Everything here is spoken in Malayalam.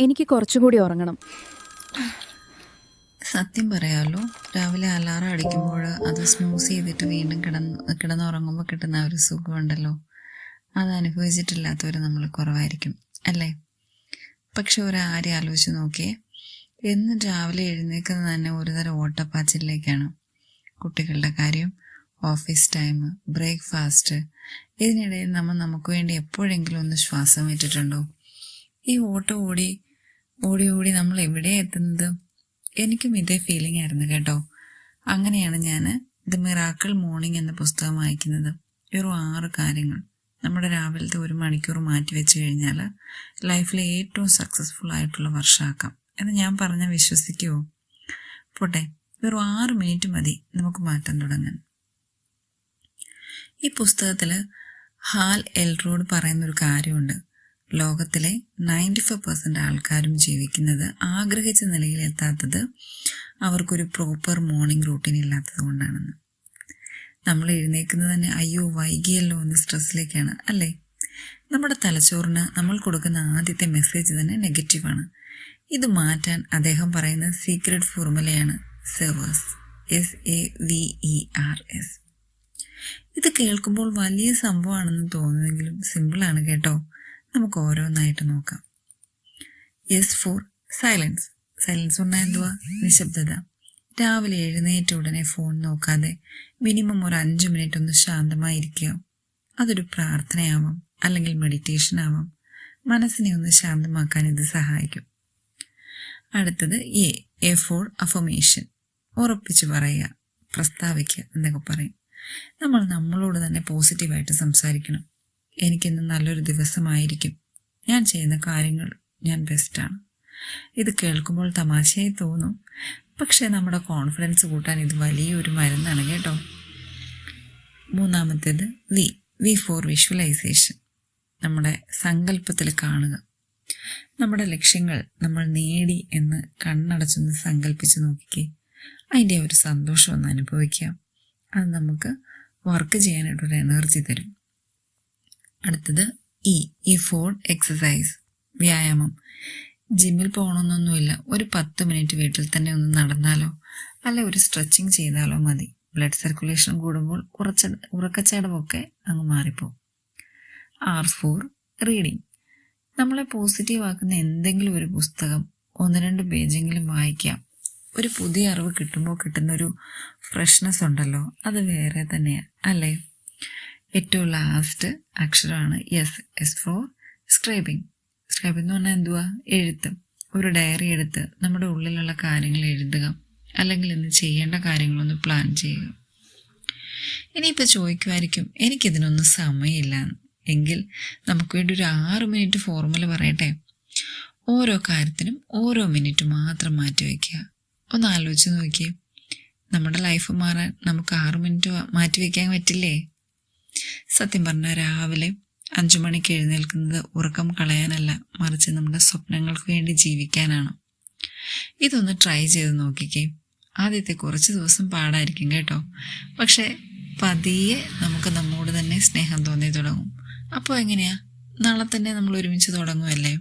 എനിക്ക് കുറച്ചുകൂടി ഉറങ്ങണം. സത്യം പറയാമല്ലോ രാവിലെ അലാറം അടിക്കുമ്പോൾ അത് സ്മൂസ് ചെയ്തിട്ട് വീണ്ടും കിടന്ന് കിടന്നുറങ്ങുമ്പോൾ കിട്ടുന്ന ഒരു സുഖമുണ്ടല്ലോ. അത് അനുഭവിച്ചിട്ടില്ലാത്തവർ നമ്മൾ കുറവായിരിക്കും അല്ലേ? പക്ഷെ ഒരാരെ ആലോചിച്ച് നോക്കിയേ എന്ന് രാവിലെ എഴുന്നേക്കുന്നത് തന്നെ ഒരുതരം ഓട്ടപ്പാച്ചിലേക്കാണ്. കുട്ടികളുടെ കാര്യം ഓഫീസ് ടൈം ബ്രേക്ക്ഫാസ്റ്റ് ഇതിനിടയിൽ നമ്മൾ നമുക്ക് വേണ്ടി എപ്പോഴെങ്കിലും ഒന്ന് ശ്വാസം വിട്ടിട്ടുണ്ടോ? ഈ ഓട്ടം ഓടി ഓടി ഓടി നമ്മൾ എവിടെ എത്തുന്നത്? എനിക്കും ഇതേ ഫീലിംഗ് ആയിരുന്നു കേട്ടോ. അങ്ങനെയാണ് ഞാൻ ദ മിറാക്കിൾ മോർണിംഗ് എന്ന പുസ്തകം വായിക്കുന്നത്. വെറും ആറ് കാര്യങ്ങൾ. നമ്മുടെ രാവിലത്തെ ഒരു മണിക്കൂർ മാറ്റി വെച്ച് കഴിഞ്ഞാൽ ലൈഫിലെ ഏറ്റവും സക്സസ്ഫുൾ ആയിട്ടുള്ള വർഷമാക്കാം. എന്ന് ഞാൻ പറഞ്ഞ വിശ്വസിക്കുമോ പോട്ടെ വെറും ആറ് മിനിറ്റ് മതി നമുക്ക് മാറ്റം തുടങ്ങാൻ. ഈ പുസ്തകത്തിൽ ഹാൽ എൽറോഡ് പറയുന്നൊരു കാര്യമുണ്ട്. ലോകത്തിലെ നയന്റി ഫൈവ് പെർസെന്റ് ആൾക്കാരും ജീവിക്കുന്നത് ആഗ്രഹിച്ച നിലയിൽ എത്താത്തത് അവർക്കൊരു പ്രോപ്പർ മോർണിംഗ് റൂട്ടീൻ ഇല്ലാത്തത് കൊണ്ടാണെന്ന്. നമ്മൾ എഴുന്നേക്കുന്നത് തന്നെ അയ്യോ വൈകിയല്ലോ എന്ന സ്ട്രെസ്സിലേക്കാണ് അല്ലേ? നമ്മുടെ തലച്ചോറിന് നമ്മൾ കൊടുക്കുന്ന ആദ്യത്തെ മെസ്സേജ് തന്നെ നെഗറ്റീവാണ് ഇത് മാറ്റാൻ അദ്ദേഹം പറയുന്ന secret ഫോർമുലയാണ് savers S A V E R S ഇത് കേൾക്കുമ്പോൾ വലിയ സംഭവമാണെന്ന് തോന്നുമെങ്കിലും സിമ്പിളാണ് കേട്ടോ. നമുക്ക് ഓരോന്നായിട്ട് നോക്കാം. എസ് ഫോർ സൈലൻസ് സൈലൻസ് പറഞ്ഞാൽ എന്തുവാ? നിശബ്ദത. രാവിലെ എഴുന്നേറ്റ ഉടനെ ഫോൺ നോക്കാതെ മിനിമം ഒരു അഞ്ച് മിനിറ്റ് ഒന്ന് ശാന്തമായിരിക്കുക. അതൊരു പ്രാർത്ഥനയാവാം അല്ലെങ്കിൽ മെഡിറ്റേഷൻ ആവാം. മനസ്സിനെ ഒന്ന് ശാന്തമാക്കാൻ ഇത് സഹായിക്കും. അടുത്തത് എ എ ഫോർ അഫമേഷൻ ഉറപ്പിച്ച് പറയുക പ്രസ്താവിക്കുക എന്നൊക്കെ പറയും. നമ്മൾ നമ്മളോട് തന്നെ പോസിറ്റീവായിട്ട് സംസാരിക്കണം. എനിക്കിന്ന് നല്ലൊരു ദിവസമായിരിക്കും. ഞാൻ ചെയ്യുന്ന കാര്യങ്ങൾ ഞാൻ ബെസ്റ്റാണ് ഇത് കേൾക്കുമ്പോൾ തമാശയായി തോന്നും. പക്ഷേ നമ്മുടെ കോൺഫിഡൻസ് കൂട്ടാൻ ഇത് വലിയൊരു മരുന്നാണ് കേട്ടോ. മൂന്നാമത്തേത് വി വി ഫോർ വിഷ്വലൈസേഷൻ നമ്മുടെ സങ്കല്പത്തിൽ കാണുക. നമ്മുടെ ലക്ഷ്യങ്ങൾ നമ്മൾ നേടി എന്ന് കണ്ണടച്ചൊന്ന് സങ്കല്പിച്ച് നോക്കിക്കേ. അതിന്റെ ഒരു സന്തോഷം ഒന്ന് അനുഭവിക്കാം. അത് നമുക്ക് വർക്ക് ചെയ്യാനായിട്ടൊരു എനർജി തരും. അടുത്തത് ഇ ഈ ഫോർ എക്സസൈസ് വ്യായാമം ജിമ്മിൽ പോകണമെന്നൊന്നുമില്ല ഒരു പത്ത് മിനിറ്റ് വീട്ടിൽ തന്നെ ഒന്ന് നടന്നാലോ? അല്ല ഒരു സ്ട്രെച്ചിങ് ചെയ്താലോ മതി. ബ്ലഡ് സർക്കുലേഷൻ കൂടുമ്പോൾ ഉറച്ച ഉറക്കച്ചടവൊക്കെ അങ്ങ് മാറിപ്പോകും ആർ ഫോർ റീഡിങ് നമ്മളെ പോസിറ്റീവ് ആക്കുന്ന എന്തെങ്കിലും ഒരു പുസ്തകം ഒന്ന് രണ്ട് പേജെങ്കിലും വായിക്കാം. ഒരു പുതിയ അറിവ് കിട്ടുമ്പോൾ കിട്ടുന്ന ഒരു ഫ്രഷ്നെസ് ഉണ്ടല്ലോ. അത് വേറെ തന്നെയാണ് അല്ലേ? ഏറ്റവും ലാസ്റ്റ് അക്ഷരമാണ് S S for scribing scribing എന്ന് പറഞ്ഞാൽ എന്തുവാ? എഴുത്ത്. ഒരു ഡയറി എടുത്ത് നമ്മുടെ ഉള്ളിലുള്ള കാര്യങ്ങൾ എഴുതുക. അല്ലെങ്കിൽ ഇന്ന് ചെയ്യേണ്ട കാര്യങ്ങളൊന്ന് പ്ലാൻ ചെയ്യുക. ഇനിയിപ്പോൾ ചോദിക്കുമായിരിക്കും എനിക്കിതിനൊന്നും സമയമില്ല. എങ്കിൽ നമുക്ക് വേണ്ടി ഒരു ആറ് മിനിറ്റ് ഫോർമുല പറയട്ടെ? ഓരോ കാര്യത്തിനും ഓരോ മിനിറ്റ് മാത്രം മാറ്റി വയ്ക്കുക. ഒന്ന് ആലോചിച്ച് നോക്കിയേ. നമ്മുടെ ലൈഫ് മാറാൻ നമുക്ക് ആറ് മിനിറ്റ് മാറ്റി വയ്ക്കാൻ പറ്റില്ലേ? സത്യം പറഞ്ഞാൽ രാവിലെ അഞ്ചു മണിക്ക് എഴുന്നേൽക്കുന്നത് ഉറക്കം കളയാനല്ല മറിച്ച് നമ്മുടെ സ്വപ്നങ്ങൾക്ക് വേണ്ടി ജീവിക്കാനാണ്. ഇതൊന്ന് ട്രൈ ചെയ്ത് നോക്കിക്കേ. ആദ്യത്തെ കുറച്ച് ദിവസം പാടായിരിക്കും കേട്ടോ. പക്ഷേ പതിയെ നമുക്ക് നമ്മോട് തന്നെ സ്നേഹം തോന്നി തുടങ്ങും അപ്പോൾ എങ്ങനെയാ? നാളെ തന്നെ നമ്മൾ ഒരുമിച്ച് തുടങ്ങുമല്ലേ